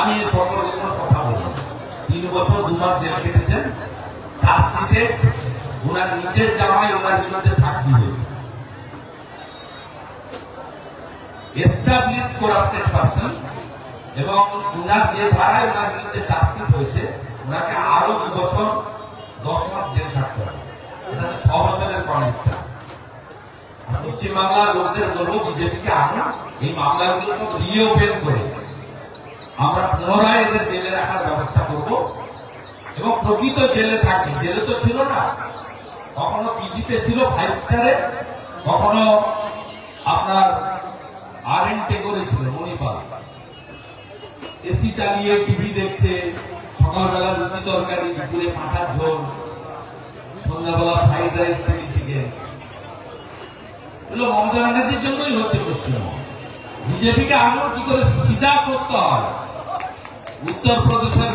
আমি সম্পর্কে কোনো কথা বলি তিন বছর দু মাস জেল কেটেছেন চার্জশিটে ওনার নিজের জামাই, ওনার বিরুদ্ধে সাক্ষী হয়েছে। এস্টাবলিশ করাপ্টেড পার্সন এবং ওনার যে ধারায় ওনার বিরুদ্ধে চার্জশিট হয়েছে, ওনাকে আরও দু বছর দশ মাস জেল খাটতে হবে। এটা ছ বছরের কনভিকশন পশ্চিমবাংলার লোকদের বলব, বিজেপিকে আনুন। এই মামলাগুলো সব রিওপেন করে। আমরা পুনরায় এদের জেলে রাখার ব্যবস্থা করব। এবং প্রকৃত জেলে থাকবে জেলে তো ছিল না। কখনো পিজিতে ছিল ফাইভ স্টারে কখনো আপনার আর এন টেগরে ছিল, মণিপাল। এসি চালিয়ে টিভি দেখছে, সকালবেলা লুচি তরকারি, দুপুরে পাঁঠার ঝোল, সন্ধ্যাবেলা ফ্রাইড রাইস চিলি চিকেন এগুলো মমতা ব্যানার্জির জন্যই হচ্ছে পশ্চিমবঙ্গ। বিজেপিকে আরও কি করে সিধা করতে হয়? উত্তরপ্রদেশের